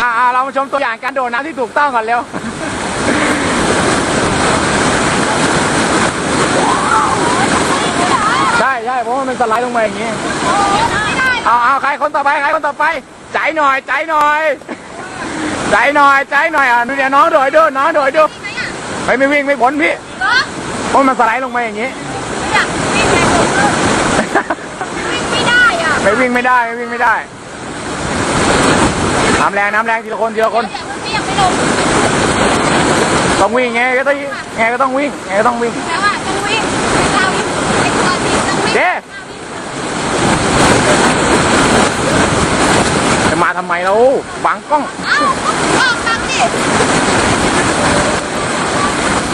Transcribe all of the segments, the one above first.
อ่าเรามาชมตัวอย่างการโดดน้ำที่ถูกต้องก่อนเร็วใช่ใช่เพราะว่ามันสไลด์ลงมาอย่างนี้เอาเอาใครคนต่อไปใครคนต่อไป ใจหน่อย ใจหน่อย ใจหน่อย ใจหน่อยอะดูเดี๋ยวน้องโดดดูน้องโดดดูไม่ไม่วิ่งไม่พ้นพี่เพราะมันสไลด์ลงมาอย่างนี้ไม่ได้อะไม่วิ่งไม่ได้ไม่วิ่งไม่ได้ น้ำแรงน้ำแรงทีละคนทีละคนแต่มันไม่ยังไม่ลงต้องวิ่งไงก็ต้องไงก็ต้องวิ่งไงก็ต้องวิ่งแต่ว่าต้องวิ่งเราวิ่งไอ้ตัวที่ต้องวิ่งเจ๊จะมาทำไมเราบังกล้องเอ้าออกตังดิ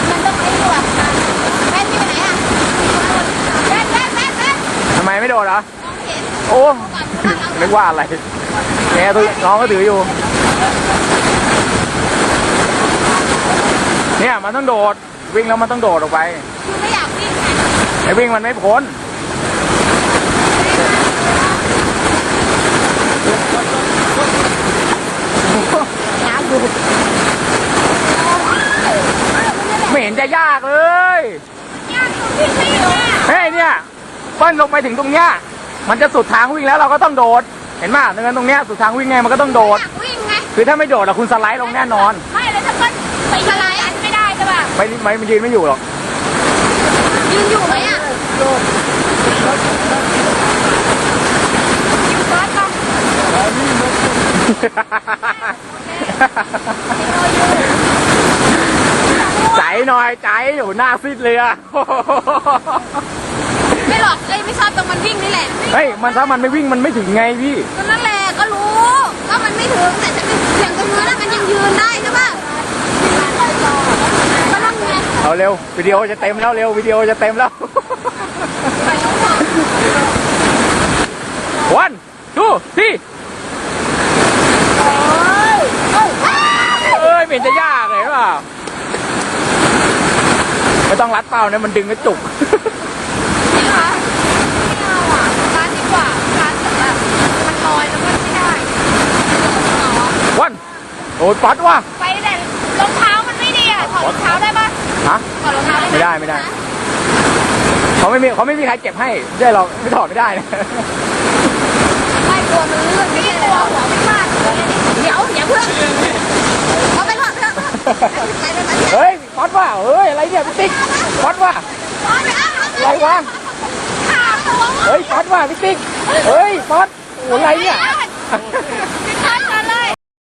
มันต้องไอ้ตัวแว่นที่ไปไหนอะแว่นแว่นแว่นแว่นทำไมไม่โดดเหรอมองเห็นโอ้ก่อ นว่าเรานึกว่าอะไรแกตัวน้องก็ถืออยู่ เนี่ยมันต้องโดด วิ่งแล้วมันต้องโดดออกไปคือไม่อยากวิ่งไงไอ้วิ่งมันไม่พ้นน้ำดูไม่เห็นจะยากเลยยากตรงวิ่งไม่อยู่อะเฮ้ยเนี่ยเปิ้ลลงไปถึงตรงเนี้ย มันจะสุดทางวิ่งแล้วเราก็ต้องโดด เห็นไหมเนินตรงเนี้ยสุดทางวิ่งไงมันก็ต้องโดด อยากวิ่งไง คือถ้าไม่โดดอะคุณสไลด์ลงแน่นอน ไม่แล้วถ้าเกิดไปสไลด์อันไม่ได้ใช่ป่ะ ไม่ไม่มันยืนไม่อยู่หรอก ยืนอยู่ไหมอะอยู่บ้านปะใจหน่อยใจอยู่หน้าซิดเลยอะ ไม่หรอกเอ้ยไม่ชอบ ตรงมันวิ่งนี่แหละเฮ้ยมันถ้ามันไม่วิ่งมันไม่ถึงไงพี่ ก็นั่นแหละก็รู้ว่ามันไม่ถึงแต่ฉันอย่างตรงนู้นน่ะมันยังยืนได้ใช่ป่ะก็ต้องไงเอาเร็ววิดีโอจะเต็มแล้วเร็ววิดีโอจะเต็มแล้ว ไปน้องบอกวันทูที่เอ้ยไม่เห็นจะยากเลยหรือเปล่าไม่ต้องรัดเป้าเนี่ยมันดึงกระจุก นี่ค่ะไม่เอาอะร้านดีกว่าร้านแบบว่ามันลอยแล้วมันไม่ได้อ๋อ วัน โอ้ยป๊อตว่ะ ไปแต่รองเท้ามันไม่ดีอะถอดรองเท้าได้ปะฮะ ถอดรองเท้าได้หไม่ได้ไม่ได้ เขาไม่มีเขาไม่มีใครเก็บให้ได้หรอกไม่ถอดไม่ได้นะไม่กลัวมันลื่นไม่ได้เลยหัวไม่ฟาดเดี๋ยวอย่าเพิ่งเอาไปเถอะเถอะไปเลยไปเลยเฮ้ยป๊อตว่ะเฮ้ยอะไรเนี่ยพี่ติ๊กป๊อตว่ะเอาไปเอาอะไรวะขาตัวเฮ้ยป๊อตว่ะพี่ติ๊กเฮ้ยป๊อตโอ้อะไรเนี่ยพี่ต